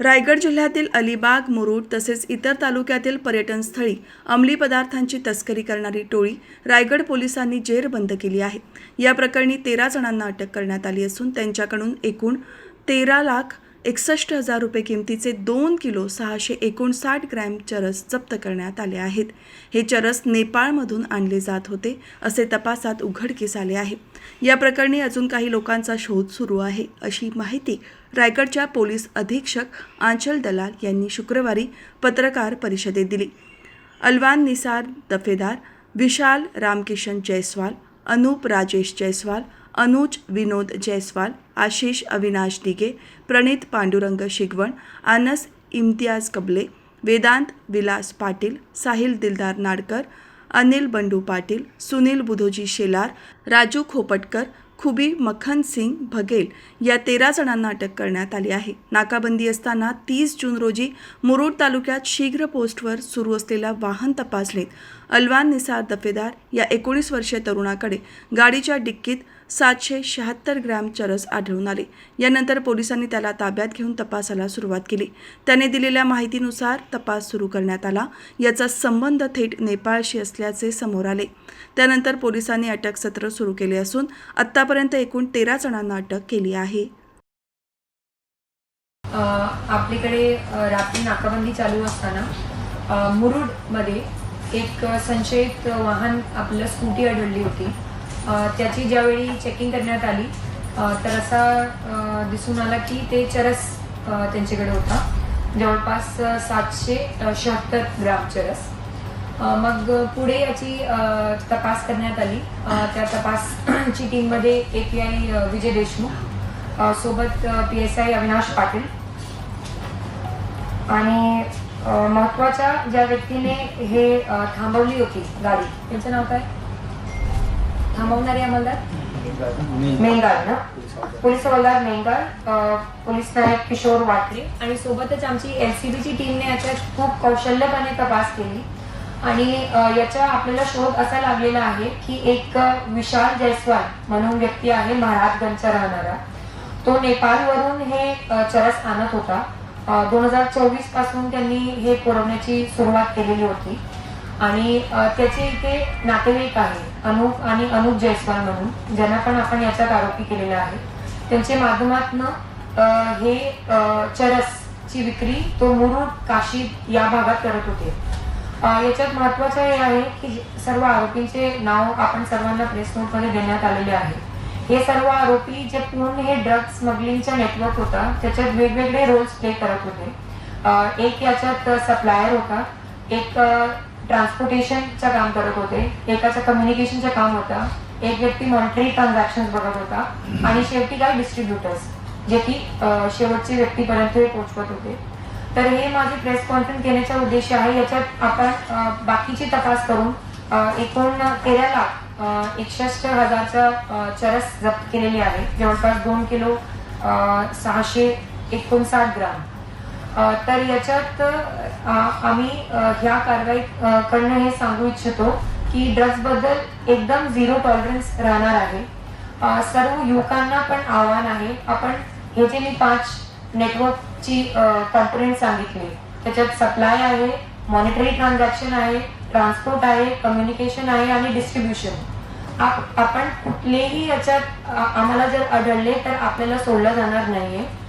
रायगड जिल्ह्यातील अलिबाग मुरुड तसेच इतर तालुक्यातील पर्यटनस्थळी अंमली पदार्थांची तस्करी करणारी टोळी रायगड पोलिसांनी जेरबंद केली आहे. या प्रकरणी तेरा जणांना अटक करण्यात आली असून त्यांच्याकडून एकूण तेरा लाख एकसष्ट हजार रुपये किमतीचे दोन किलो सहाशे एकोणसाठ ग्रॅम चरस जप्त करण्यात आले आहेत. हे चरस नेपाळमधून आणले जात होते असे तपासात उघडकीस आले आहे. या प्रकरणी अजून काही लोकांचा शोध सुरू आहे अशी माहिती रायगडच्या पोलीस अधीक्षक आंचल दलाल यांनी शुक्रवारी पत्रकार परिषदेत दिली. अलवान निसार दफेदार विशाल रामकिशन जयस्वाल अनूप राजेश जयस्वाल अनुज विनोद जयस्वाल आशिष अविनाश दिगे प्रणित पांडुरंग शिगवण आनस इम्तियाज कबले वेदांत विलास पाटील साहिल दिलदार नाडकर अनिल बंडू पाटील सुनील बुधोजी शेलार राजू खोपटकर खुबी मखन सिंग भगेल या तेरा जणांना अटक करण्यात आली आहे. नाकाबंदी असताना तीस जून रोजी मुरुड तालुक्यात शीघ्र पोस्टवर सुरू असलेला वाहन तपासणीत अलवान निसार दफेदार या एकोणीस वर्षीय तरुणाकडे गाडीच्या डिक्कीत सातशे शहात्तर ग्रॅम चरस आढळून आले. यानंतर पोलिसांनी त्याला ताब्यात घेऊन तपासाला सुरुवात केली. त्याने दिलेल्या माहितीनुसार तपास सुरू करण्यात आला. याचा संबंध थेट नेपाळशी असल्याचे समोर आले. त्यानंतर पोलिसांनी अटक सत्र सुरू केले असून आत्तापर्यंत एकूण तेरा जणांना अटक केली आहे. आपल्याकडे रात्री नाकाबंदी चालू असताना मुरुडमध्ये एक संशयित वाहन आपलं स्कूटी आढळली होती. त्याची ज्यावेळी चेकिंग करण्यात आली तर असा दिसून आला की ते चरस त्यांच्याकडे होता. जवळपास सातशे शहात्तर ग्राम चरस. मग पुढे याची तपास करण्यात आली. त्या तपासची टीममध्ये A P I Vijay Deshmukh सोबत P S I Avinash Patil. आणि महत्त्वाच्या ज्या व्यक्तीने हे थांबवली होती गाडी त्यांचं नाव काय? थांबवणारे अंमलदार? मेंगार ना. पोलीस हवालदार मेंगार पोलीस नायक किशोर वाटरे आणि सोबतच आमची एल सी बीची टीमने याच्यात खूप कौशल्यपणे तपास केली. आणि अ, याचा आपल्याला शोध असा लागलेला आहे की एक अ, विशाल जयस्वाल म्हणून व्यक्ती आहे महाराजगंजचा राहणारा. तो नेपाळवरून हे अ, चरस आणत होता. दोन हजार चोवीसपासून त्यांनी हे पुरवण्याची सुरुवात केलेली होती. आणि त्याचे इथे नातेवाईक आहे अनुप आणि अनुप जयस्वाल म्हणून ज्यांना पण आपण याच्यात आरोपी केलेला आहे. त्यांच्या माध्यमातून हे चरसची विक्री तो मुरुड काशी या भागात करत होते. याच्यात महत्वाचं हे आहे की सर्व आरोपींचे नाव आपण सर्वांना प्रेस नोटमध्ये देण्यात आलेले आहे. हे सर्व आरोपी जे पूर्ण हे ड्रग स्मगलिंगचा नेटवर्क होता त्याच्यात वेगवेगळे रोल्स प्ले करत होते. एक याच्यात सप्लायर होता एक ट्रान्सपोर्टेशनचं काम करत होते. एकाचं कम्युनिकेशनचं काम होता. एक व्यक्ती मॉनिटरी ट्रान्झॅक्शन बघत होता. आणि शेवटी काय? डिस्ट्रीब्युटर्स जे की अ, शेवटच्या व्यक्तीपर्यंत हे पोहोचवत होते. तर हे माझी प्रेस कॉन्फरन्स घेण्याचा उद्देश आहे. याच्यात आपण बाकीची तपास करून एकूण तेरा लाख एकसष्ट हजारचा चरस जप्त केलेली आहे. जवळपास दोन किलो सहाशे एकोणसाठ ग्राम. तर याच्यात आम्ही ह्या कारवाई कडनं करणं हे सांगू इच्छितो की ड्रग्सबद्दल एकदम झिरो टॉलरन्स राहणार आहे. सर्व युवकांना पण आव्हान आहे. आपण हे जे मी पाच नेटवर्कची कंपोनेंट सांगितले त्याच्यात सप्लाय आहे मॉनिटरी ट्रान्झॅक्शन आहे ट्रान्सपोर्ट आहे कम्युनिकेशन आहे आणि डिस्ट्रीब्युशन आप- आपण कुठलेही याच्यात आम्हाला जर आढळले तर आपल्याला सोडलं जाणार नाहीये.